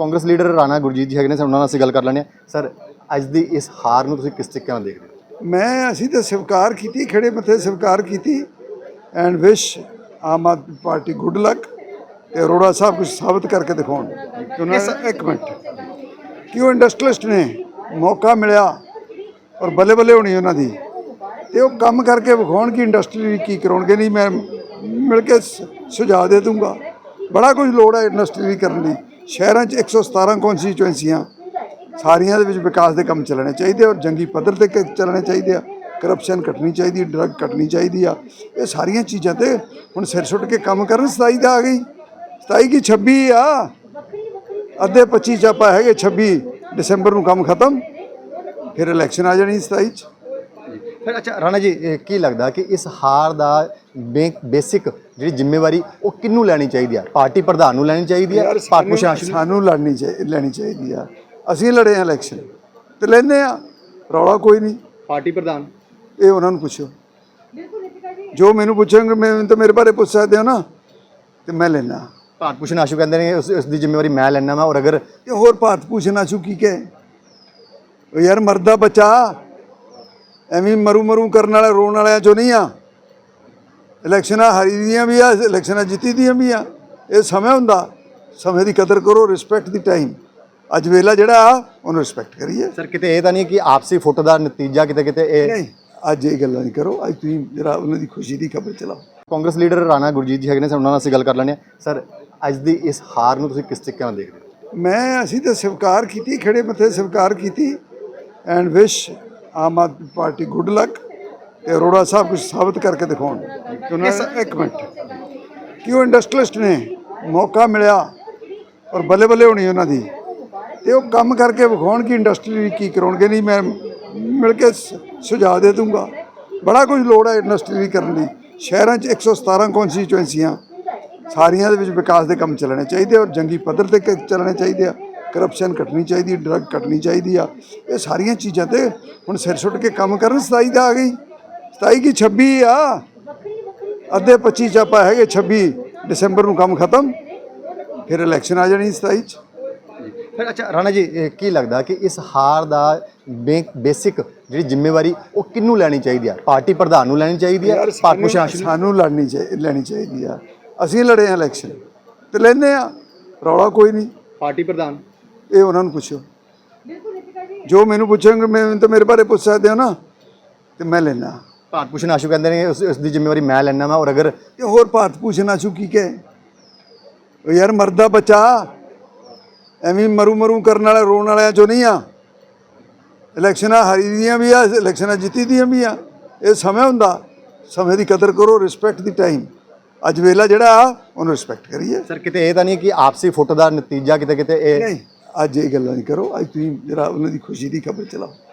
Congress leader Rana Gurjeet ਜੀ ਹੈਗੇ ਨੇ ਸਰ ਉਹਨਾਂ ਨਾਲ ਅਸੀਂ ਗੱਲ ਕਰ ਲੈਂਦੇ ਹਾਂ। ਸਰ ਅੱਜ ਦੀ ਇਸ ਹਾਰ ਨੂੰ ਤੁਸੀਂ ਕਿਸ ਤਰੀਕੇ ਨਾਲ ਦੇਖਦੇ ਹੋ? ਮੈਂ ਅਸੀਂ ਤਾਂ ਸਵੀਕਾਰ ਕੀਤੀ ਖੜੇ ਮੱਥੇ ਸਵੀਕਾਰ ਕੀਤੀ and wish Aam Aadmi Party good luck ਤੇ ਅਰੋੜਾ ਸਾਹਿਬ ਕੁਝ ਸਾਬਤ ਕਰਕੇ ਦਿਖਾਉਣ। ਕਿ ਉਹਨਾਂ ਨੇ ਇੱਕ ਮਿੰਟ। ਕਿ ਉਹ ਇੰਡਸਟਰੀਲਿਸਟ ਨੇ? ਮੌਕਾ ਮਿਲਿਆ ਔਰ ਬੱਲੇ ਬੱਲੇ ਹੋਣੀ ਉਹਨਾਂ ਦੀ। ਤੇ ਉਹ ਕੰਮ ਕਰਕੇ ਵਿਖਾਉਣ ਕਿ ਇੰਡਸਟਰੀ ਕੀ ਕਰਾਉਣਗੇ। ਨਹੀਂ ਮੈਂ ਮਿਲ ਕੇ ਸੁਝਾਅ ਦੇ ਦੂੰਗਾ। ਬੜਾ ਕੁਝ ਲੋੜ ਹੈ ਇੰਡਸਟਰੀ ਕਰਨ ਲਈ ਸ਼ਹਿਰਾਂ 'ਚ 117 ਕੌਂਸਟੀਚੁਐਂਸੀਆਂ ਸਾਰੀਆਂ ਦੇ ਵਿੱਚ ਵਿਕਾਸ ਦੇ ਕੰਮ ਚੱਲਣੇ ਚਾਹੀਦੇ ਔਰ ਜੰਗੀ ਪੱਧਰ ਤੇ ਚੱਲਣੇ ਚਾਹੀਦੇ ਆ। ਕਰਪਸ਼ਨ ਘਟਣੀ ਚਾਹੀਦੀ ਡਰੱਗ ਘਟਣੀ ਚਾਹੀਦੀ ਆ। ਇਹ ਸਾਰੀਆਂ ਚੀਜ਼ਾਂ ਤੇ ਹੁਣ ਸਿਰ ਸੁੱਟ ਕੇ ਕੰਮ ਕਰਨ 27 ਦਾ ਆ ਗਈ। 27 ਕੀ 26 ਆ? ਅੱਧੇ 25 ਚਾਪਾ ਹੈਗੇ 26 ਦਸੰਬਰ ਨੂੰ ਕੰਮ ਖਤਮ, ਫਿਰ ਇਲੈਕਸ਼ਨ ਆ ਜਾਣੀ 27 ਚ। ਫਿਰ ਅੱਛਾ ਰਾਣਾ ਜੀ ਇਹ ਕੀ ਲੱਗਦਾ ਕਿ ਇਸ ਹਾਰ ਦਾ ਬੇਸਿਕ ਜਿਹੜੀ ਜ਼ਿੰਮੇਵਾਰੀ ਉਹ ਕਿਹਨੂੰ ਲੈਣੀ ਚਾਹੀਦੀ ਹੈ ਪਾਰਟੀ ਪ੍ਰਧਾਨ ਨੂੰ ਲੈਣੀ ਚਾਹੀਦੀ ਹੈ ਭਾਰਤ ਭੂਸ਼ਣ ਆਸ਼ੂ ਨੂੰ? ਸਾਨੂੰ ਲੜਨੀ ਚਾਹੀ ਲੈਣੀ ਚਾਹੀਦੀ ਆ। ਅਸੀਂ ਲੜੇ ਆ ਇਲੈਕਸ਼ਨ ਤੇ ਲੈਨੇ ਆ ਰੌਲਾ ਕੋਈ ਨਹੀਂ। ਪਾਰਟੀ ਪ੍ਰਧਾਨ। ਇਹ ਉਹਨਾਂ ਨੂੰ ਪੁੱਛੋ। ਜੋ ਮੈਨੂੰ ਪੁੱਛਣਗੇ ਮੈਂ ਤਾਂ ਮੇਰੇ ਬਾਰੇ ਪੁੱਛ ਸਕਦੇ ਹੋ ਨਾ। ਤੇ ਮੈਂ ਲੈਣਾ ਭਾਰਤ ਭੂਸ਼ਣ ਆਸ਼ੂ ਕਹਿੰਦੇ ਨੇ ਉਸ ਉਸ ਦੀ ਜ਼ਿੰਮੇਵਾਰੀ ਮੈਂ ਲੈਣਾ ਵਾ ਔਰ ਅਗਰ ਤੇ ਹੋਰ ਭਾਰਤ ਭੂਸ਼ਣ ਆਸ਼ੂ ਕੀ ਕਹੇ? ਉਹ ਯਾਰ ਮਰਦਾ ਬੱਚਾ। ਐਵੇਂ ਮਰੂ ਮਰੂ ਕਰਨ ਵਾਲਾ ਰੋਣ ਵਾਲਿਆਂ ਚੋਂ ਨਹੀਂ ਆ। ਇਲੈਕਸ਼ਨਾਂ ਹਾਰੀ ਦੀਆਂ ਵੀ ਆ ਇਲੈਕਸ਼ਨਾਂ ਜਿੱਤੀ ਦੀਆਂ ਵੀ ਆ। ਇਹ ਸਮਾਂ ਹੁੰਦਾ। ਸਮੇਂ ਦੀ ਕਦਰ ਕਰੋ ਰਿਸਪੈਕਟ ਦੀ ਟਾਈਮ ਅੱਜ ਵੇਲਾ ਜਿਹੜਾ ਆ ਉਹਨੂੰ ਰਿਸਪੈਕਟ ਕਰੀਏ। ਸਰ ਕਿਤੇ ਇਹ ਤਾਂ ਨਹੀਂ ਕਿ ਆਪਸੀ ਫੁੱਟ ਦਾ ਨਤੀਜਾ ਕਿਤੇ ਕਿਤੇ ਇਹ ਨਹੀਂ ਅੱਜ ਇਹ ਗੱਲਾਂ ਨਹੀਂ ਕਰੋ। ਅੱਜ ਤੁਸੀਂ ਜਰਾ ਉਹਨਾਂ ਦੀ ਖੁਸ਼ੀ ਦੀ ਖਬਰ ਚਲਾਓ। ਕਾਂਗਰਸ ਲੀਡਰ ਰਾਣਾ ਗੁਰਜੀਤ ਜੀ ਹੈਗੇ ਨੇ ਸਰ ਉਹਨਾਂ ਨਾਲ ਅਸੀਂ ਗੱਲ ਕਰ ਹਾਂ। ਸਰ ਅੱਜ ਦੀ ਇਸ ਹਾਰ ਨੂੰ ਤੁਸੀਂ ਕਿਸ ਤਰੀਕੇ ਨਾਲ ਦੇਖਦੇ ਹੋ? ਮੈਂ ਅਸੀਂ ਤਾਂ ਸਵੀਕਾਰ ਕੀਤੀ ਖੜੇ ਮੱਥੇ ਸਵੀਕਾਰ ਕੀਤੀ। And wish Aam Aadmi Party good luck ਤੇ ਅਰੋੜਾ ਸਾਹਿਬ ਕੁਝ ਸਾਬਤ ਕਰਕੇ ਦਿਖਾਉਣ। ਕਿ ਉਹਨਾਂ ਨੇ ਇੱਕ ਮਿੰਟ। ਕਿ ਉਹ ਇੰਡਸਟਰੀਲਿਸਟ ਨੇ? ਮੌਕਾ ਮਿਲਿਆ ਔਰ ਬੱਲੇ ਬੱਲੇ ਹੋਣੀ ਉਹਨਾਂ ਦੀ। ਤੇ ਉਹ ਕੰਮ ਕਰਕੇ ਵਿਖਾਉਣ ਕਿ ਇੰਡਸਟਰੀ ਕੀ ਕਰਾਉਣਗੇ। ਨਹੀਂ ਮੈਂ ਮਿਲ ਕੇ ਸੁਝਾਅ ਦੇ ਦੂੰਗਾ। ਬੜਾ ਕੁਝ ਲੋੜ ਹੈ ਇੰਡਸਟਰੀ ਕਰਨ ਲਈ ਸ਼ਹਿਰਾਂ 'ਚ 117 ਕੌਂਸਟੀਚੁਐਂਸੀਆਂ ਸਾਰੀਆਂ ਦੇ ਵਿੱਚ ਵਿਕਾਸ ਦੇ ਕੰਮ ਚੱਲਣੇ ਚਾਹੀਦੇ ਔਰ ਜੰਗੀ ਪੱਧਰ ਤੇ ਚੱਲਣੇ ਚਾਹੀਦੇ ਆ। ਕਰਪਸ਼ਨ ਘਟਣੀ ਚਾਹੀਦੀ ਡਰੱਗ ਘਟਣੀ ਚਾਹੀਦੀ ਆ। ਇਹ ਸਾਰੀਆਂ ਚੀਜ਼ਾਂ ਤੇ ਹੁਣ ਸਿਰ ਸੁੱਟ ਕੇ ਕੰਮ ਕਰਨ 27 ਦਾ ਆ ਗਈ। 27 ਕੀ 26 ਆ? ਅੱਧੇ 25 ਚਾਪਾ ਹੈਗੇ 26 ਦਸੰਬਰ ਨੂੰ ਕੰਮ ਖਤਮ ਫਿਰ ਇਲੈਕਸ਼ਨ ਆ ਜਾਣੀ 27 ਚ। ਫਿਰ ਅੱਛਾ ਰਾਣਾ ਜੀ ਇਹ ਕੀ ਲੱਗਦਾ ਕਿ ਇਸ ਹਾਰ ਦਾ ਬੇਸਿਕ ਜਿਹੜੀ ਜ਼ਿੰਮੇਵਾਰੀ ਉਹ ਕਿਹਨੂੰ ਲੈਣੀ ਚਾਹੀਦੀ ਹੈ ਪਾਰਟੀ ਪ੍ਰਧਾਨ ਨੂੰ ਲੈਣੀ ਚਾਹੀਦੀ ਹੈ ਭਾਰਤ ਭੂਸ਼ਣ ਆਸ਼ੂ ਨੂੰ? ਸਾਨੂੰ ਲੜਨੀ ਚਾਹੀ ਲੈਣੀ ਚਾਹੀਦੀ ਆ। ਅਸੀਂ ਲੜੇ ਆ ਇਲੈਕਸ਼ਨ ਤੇ ਲੈਨੇ ਆ। ਰੌਲਾ ਕੋਈ ਨਹੀਂ। ਪਾਰਟੀ ਪ੍ਰਧਾਨ। ਇਹ ਉਹਨਾਂ ਨੂੰ ਪੁੱਛੋ। ਜੋ ਮੈਨੂੰ ਪੁੱਛਣਗੇ ਮੈਂ ਤਾਂ ਮੇਰੇ ਬਾਰੇ ਪੁੱਛ ਸਕਦੇ ਹੋ ਨਾ ਤੇ ਮੈਂ ਲੈਣਾ ਭਾਰਤ ਭੂਸ਼ਣ ਆਸ਼ੂ ਕਹਿੰਦੇ ਨੇ ਉਸ ਉਸ ਦੀ ਜ਼ਿੰਮੇਵਾਰੀ ਮੈਂ ਲੈਣਾ ਵਾ ਔਰ ਅਗਰ ਤੇ ਹੋਰ ਭਾਰਤ ਭੂਸ਼ਣ ਆਸ਼ੂ ਕੀ ਕਹੇ? ਉਹ ਯਾਰ ਮਰਦਾ ਬੱਚਾ ਐਵੇਂ ਮਰੂ ਮਰੂ ਕਰਨ ਵਾਲਾ ਰੋਣ ਵਾਲਿਆਂ ਚੋਂ ਨਹੀਂ ਆ। ਇਲੈਕਸ਼ਨਾਂ ਹਾਰੀ ਦੀਆਂ ਵੀ ਆ ਇਲੈਕਸ਼ਨਾਂ ਜਿੱਤੀ ਦੀਆਂ ਵੀ ਆ। ਇਹ ਸਮਾਂ ਹੁੰਦਾ। ਸਮੇਂ ਦੀ ਕਦਰ ਕਰੋ ਰਿਸਪੈਕਟ ਦੀ ਟਾਈਮ ਅੱਜ ਵੇਲਾ ਜਿਹੜਾ ਉਹਨੂੰ ਰਿਸਪੈਕਟ ਕਰੀਏ। ਸਰ ਕਿਤੇ ਇਹ ਤਾਂ ਨਹੀਂ ਕਿ ਆਪਸੀ ਫੁੱਟ ਦਾ ਨਤੀਜਾ ਕਿਤੇ ਕਿਤੇ ਇਹ ਨਹੀਂ। ਅੱਜ ਇਹ ਗੱਲਾਂ ਨਹੀਂ ਕਰੋ ਅੱਜ ਤੁਸੀਂ ਜਿਹੜਾ ਉਹਨਾਂ ਦੀ ਖੁਸ਼ੀ ਦੀ ਖਬਰ ਚਲਾਓ।